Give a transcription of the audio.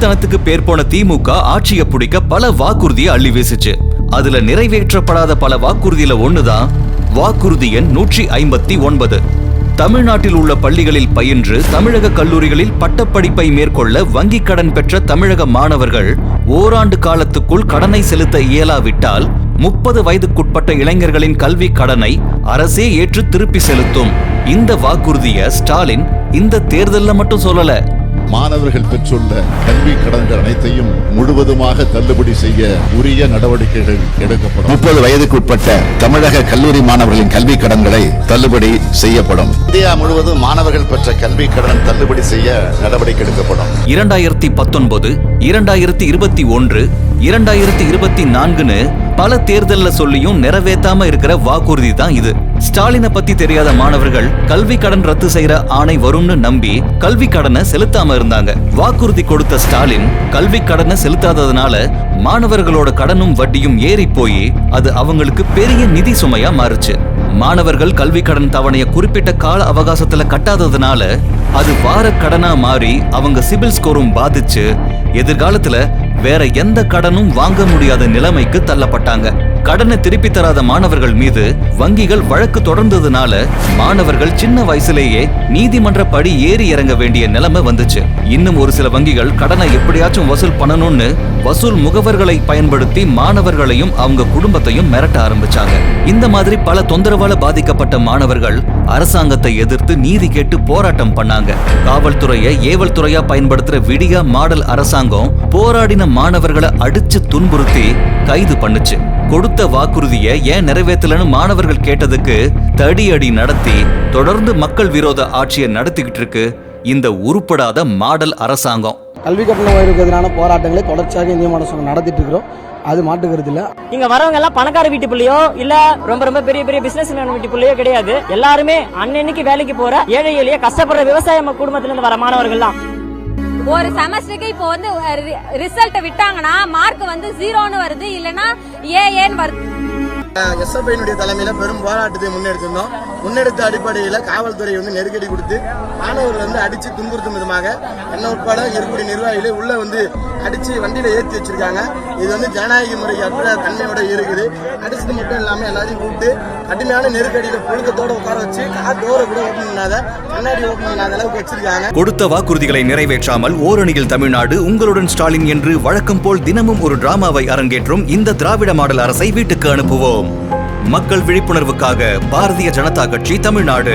திருட்டுத்தனத்துக்கு பேர் போன திமுக ஆட்சியை பிடிக்க பல வாக்குறுதியை அள்ளி வீசுச்சு. அதுல நிறைவேற்றப்படாத பல வாக்குறுதியில ஒண்ணுதான் வாக்குறுதி எண் நூற்றி ஐம்பத்தி ஒன்பது. தமிழ்நாட்டில் உள்ள பள்ளிகளில் பயின்று தமிழக கல்லூரிகளில் பட்டப்படிப்பை மேற்கொள்ள வங்கிக் கடன் பெற்ற தமிழக மாணவர்கள் ஓராண்டு காலத்துக்குள் கடனை செலுத்த இயலாவிட்டால் முப்பது வயதுக்குட்பட்ட இளைஞர்களின் கல்வி கடனை அரசே ஏற்று திருப்பி செலுத்தும். இந்த வாக்குறுதிய ஸ்டாலின் இந்த தேர்தல்ல மட்டும் சொல்லல மாணவர்கள் பெற்றுள்ள கல்வி கடன்கள் அனைத்தையும் முழுவதுமாக தள்ளுபடி செய்ய உரிய நடவடிக்கைகள் எடுக்கப்படும். முப்பது வயதுக்கு உட்பட்ட தமிழக கல்லூரி மாணவர்களின் கல்வி கடன்களை தள்ளுபடி செய்யப்படும். இந்தியா முழுவதும் மாணவர்கள் பெற்ற கல்வி கடன் தள்ளுபடி செய்ய நடவடிக்கை எடுக்கப்படும். இரண்டாயிரத்தி பத்தொன்பது இரண்டாயிரத்தி இருபத்தி ஒன்று இரண்டாயிரத்தி இருபத்தி நான்குன்னு பல தேர்தல்ல சொல்லியும் நிறைவேற்றாம இருக்கிற வாக்குறுதி தான் இது. ஸ்டாலினை பத்தி தெரியாத மாணவர்கள் கல்வி கடன் ரத்து செய்யற ஆணை வரும்னு நம்பி கல்வி கடனை செலுத்தாம இருந்தாங்க. வாக்குறுதி கொடுத்த ஸ்டாலின் கல்வி கடனை செலுத்தாததுனால மாணவர்களோட கடனும் வட்டியும் ஏறி போய் அது அவங்களுக்கு பெரிய நிதி சுமையா மாறுச்சு. மாணவர்கள் கல்வி கடன் தவணைய குறிப்பிட்ட கால அவகாசத்துல கட்டாததுனால அது வார கடனா மாறி அவங்க சிபில் ஸ்கோரும் பாதிச்சு எதிர்காலத்துல வேற எந்த கடனும் வாங்க முடியாத நிலைமைக்கு தள்ளப்பட்டாங்க. கடனை திருப்பி தராத மாணவர்கள் மீது வங்கிகள் வழக்கு தொடர்ந்ததுனால மாணவர்கள் சின்ன வயசுலேயே நீதிமன்ற படி ஏறி இறங்க வேண்டிய நிலைமை வந்துச்சு. இன்னும் ஒரு சில வங்கிகள் கடனை எப்படியாச்சும் வசூல் பண்ணணும்னு வசூல் முகவர்களை பயன்படுத்தி மாணவர்களையும் அவங்க குடும்பத்தையும் மிரட்ட ஆரம்பிச்சாங்க. இந்த மாதிரி பல தொந்தரவால பாதிக்கப்பட்ட மாணவர்கள் அரசாங்கத்தை எதிர்த்து நீதி கேட்டு போராட்டம் பண்ணாங்க. காவல்துறையை ஏவல் துறையா பயன்படுத்துற விடியா மாடல் அரசாங்கம் போராடின மாணவர்களை அடிச்சு துன்புறுத்தி கைது பண்ணுச்சு. கொடுத்த வாக்குறுதியை ஏன் நிறைவேற்றலன்னு மாணவர்கள் கேட்டதுக்கு தடியடி நடத்தி தொடர்ந்து மக்கள் விரோத ஆட்சியை நடத்திக்கிட்டு இருக்கு இந்த உருப்படாத மாடல் அரசாங்கம். கல்வி கட்டணம் உயர்வுக்கு எதிரான போராட்டங்களை தொடர்ச்சியாக இந்திய மாநில நடத்திட்டு இருக்கிறோம். அது மாட்டுக்கிறது இல்லை. இங்க வரவங்க எல்லாம் பணக்கார வீட்டு பிள்ளையோ இல்ல ரொம்ப ரொம்ப பெரிய பெரிய பிசினஸ் வீட்டு பிள்ளையோ கிடையாது. எல்லாருமே அன்னன்னைக்கு வேலைக்கு போற ஏழை எளிய கஷ்டப்படுற விவசாய ம- குடும்பத்துல இருந்து வர மாணவர்கள் தான் ஒரு செமஸ்டருக்கு இப்போ வந்து ரிசல்ட் விட்டாங்கன்னா மார்க் வந்து ஜீரோன்னு வருது இல்லைன்னா ஏஏன்னு வருது. எஸ்எஃப்ஐனுடைய தலைமையில பெரும் போராட்டத்தை முன்னெடுத்திருந்தோம். முன்னெடுத்த அடிப்படையில் காவல்துறை வந்து நெருக்கடி கொடுத்து மாணவர்கள் வந்து அடிச்சு துன்புறுத்தும் விதமாக என்ன உட்பட இருக்கக்கூடிய நிர்வாகிகளை உள்ள வந்து அடிச்சு வண்டியில ஏற்றி வச்சிருக்காங்க. இது வந்து ஜனநாயக முறைக்கு அற்ற தன்மையோட இருக்குது. அடிச்சது மட்டும் இல்லாம எல்லாரையும் கூப்பிட்டு கடுமையான நெருக்கடியில புழுக்கத்தோட உட்கார வச்சு கார் டோரை கூட ஓப்பன் பண்ணாத கண்ணாடி ஓப்பன் பண்ணாத அளவுக்கு வச்சிருக்காங்க. கொடுத்த வாக்குறுதிகளை நிறைவேற்றாமல் ஓரணியில் தமிழ்நாடு உங்களுடன் ஸ்டாலின் என்று வழக்கம் போல் தினமும் ஒரு டிராமாவை அரங்கேற்றும் இந்த திராவிட மாடல் அரசை வீட்டுக்கு அனுப்புவோம். மக்கள் விழிப்புணர்வுக்காக பாரதிய ஜனதா கட்சி தமிழ்நாடு.